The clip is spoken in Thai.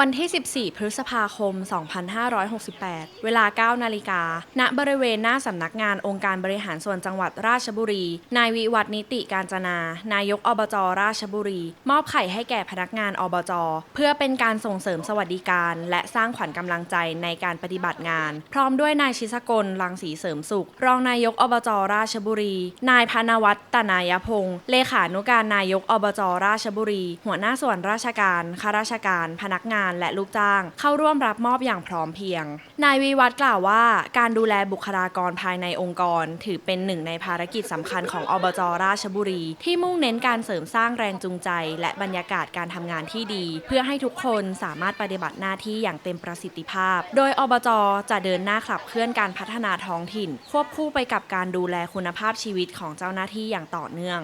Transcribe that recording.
วันที่ 14 พฤษภาคม 2568 เวลา 9 นาฬิกา ณ บริเวณหน้าสำนักงานองค์การบริหารส่วนจังหวัดราชบุรี นายวิวัฒน์นิติการจนา นายกอบจราชบุรี มอบไข่ให้แก่พนักงานอบจ เพื่อเป็นการส่งเสริมสวัสดิการ และสร้างขวัญกำลังใจในการปฏิบัติงาน พร้อมด้วยนายชิสกลลังสีเสริมสุข รองนายกอบจราชบุรี นายพานวัฒน์ตนายพงศ์เลขานุการนายกอบจราชบุรี หัวหน้าส่วนราชการข้าราชการ พนักงานและลูกจ้าง เข้าร่วมรับมอบอย่างพร้อมเพรียง นายวิวัฒน์กล่าวว่า การดูแลบุคลากรภายในองค์กร ถือเป็นหนึ่งในภารกิจสำคัญของอบจราชบุรี ที่มุ่งเน้นการเสริมสร้างแรงจูงใจ และบรรยากาศการทำงานที่ดี เพื่อให้ทุกคนสามารถปฏิบัติหน้าที่อย่างเต็มประสิทธิภาพ โดยอบจจะเดินหน้าขับเคลื่อนการพัฒนาท้องถิ่น ควบคู่ไปกับการดูแลคุณภาพชีวิตของเจ้าหน้าที่อย่างต่อเนื่อง